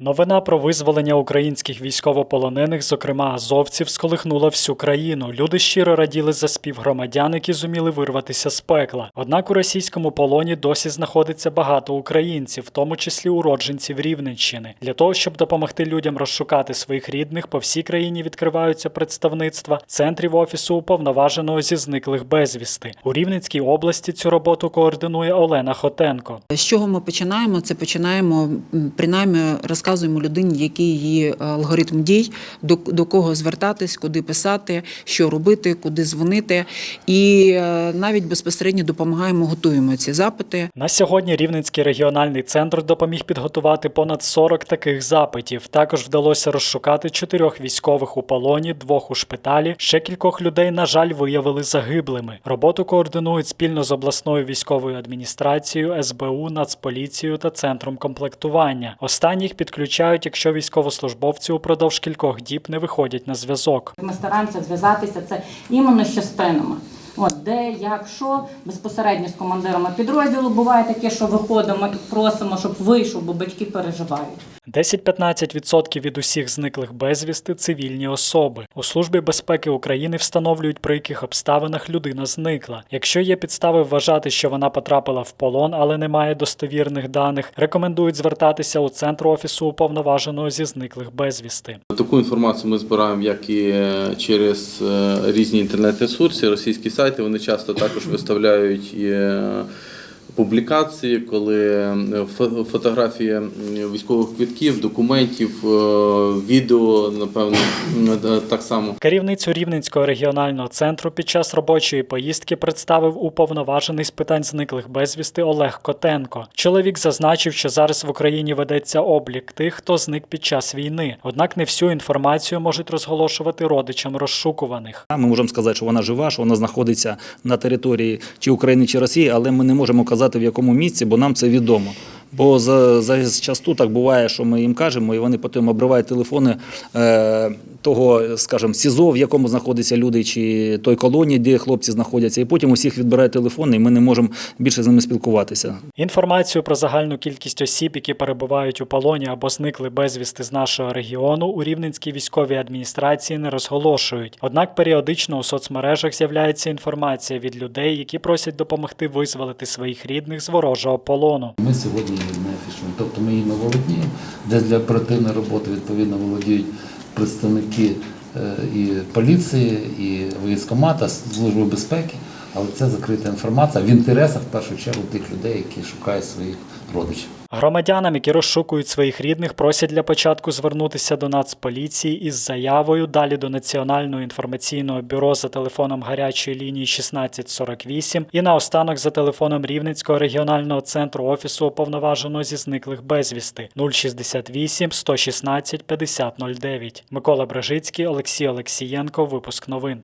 Новина про визволення українських військовополонених, зокрема азовців, сколихнула всю країну. Люди щиро раділи за спів громадян, які зуміли вирватися з пекла. Однак у російському полоні досі знаходиться багато українців, в тому числі уродженців Рівненщини. Для того щоб допомогти людям розшукати своїх рідних, по всій країні відкриваються представництва центрів офісу уповноваженого зі зниклих безвісти. У Рівненській області цю роботу координує Олена Хотенко. З чого ми починаємо? Це починаємо принаймні розказуємо людині, який її е, алгоритм дій, до, до кого звертатись, куди писати, що робити, куди дзвонити, і е, навіть безпосередньо допомагаємо, готуємо ці запити. На сьогодні Рівненський регіональний центр допоміг підготувати понад 40 таких запитів. Також вдалося розшукати чотирьох військових у полоні, двох у шпиталі. Ще кількох людей, на жаль, виявили загиблими. Роботу координують спільно з обласною військовою адміністрацією, СБУ, Нацполіцією та центром комплектування. Останніх підключають, якщо військовослужбовці упродовж кількох діб не виходять на зв'язок. Ми стараємося зв'язатися це іменно з частинами. От де, як, що безпосередньо з командирами підрозділу буває таке, що виходимо і просимо, щоб вийшов, бо батьки переживають. 10-15% від усіх зниклих безвісти цивільні особи. У службі безпеки України встановлюють, при яких обставинах людина зникла. Якщо є підстави вважати, що вона потрапила в полон, але немає достовірних даних, рекомендують звертатися у центр офісу уповноваженого зі зниклих безвісти. Таку інформацію ми збираємо як і е, через е, різні інтернет-ресурси, російські сайти. Вони часто також виставляють е, публікації, коли е, фотографії військових квитків, документів, е, відео, напевно, е, так само. Керівницю Рівненського регіонального центру під час робочої поїздки представив уповноважений з питань зниклих безвісти Олег Котенко. Чоловік зазначив, що зараз в Україні ведеться облік тих, хто зник під час війни. Однак не всю інформацію можуть розголошувати родичам розшукуваних. Ми можемо сказати, що вона жива, що вона знаходиться на території чи України, чи Росії, але ми не можемо казати в якому місці, бо нам це відомо. Бо за, за часту так буває, що ми їм кажемо, і вони потім обривають телефони е, того, скажімо, СІЗО, в якому знаходяться люди, чи той колонії, де хлопці знаходяться, і потім усіх відбирають телефони, і ми не можемо більше з ними спілкуватися. Інформацію про загальну кількість осіб, які перебувають у полоні або зникли безвісти з нашого регіону, у Рівненській військовій адміністрації не розголошують. Однак періодично у соцмережах з'являється інформація від людей, які просять допомогти визволити своїх рідних з ворожого полону. Ми сьогодні не. Тобто ми їм володіємо, де для оперативної роботи відповідно володіють представники е, і поліції, і військомата, служби безпеки, але це закрита інформація в інтересах в першу чергу тих людей, які шукають своїх родичів. Громадянам, які розшукують своїх рідних, просять для початку звернутися до Нацполіції із заявою, далі до Національного інформаційного бюро за телефоном гарячої лінії 1648 і наостанок за телефоном Рівненського регіонального центру офісу уповноваженого зі зниклих безвісти 068 116 5009. Микола Бражицький, Олексій Олексієнко. Випуск новин.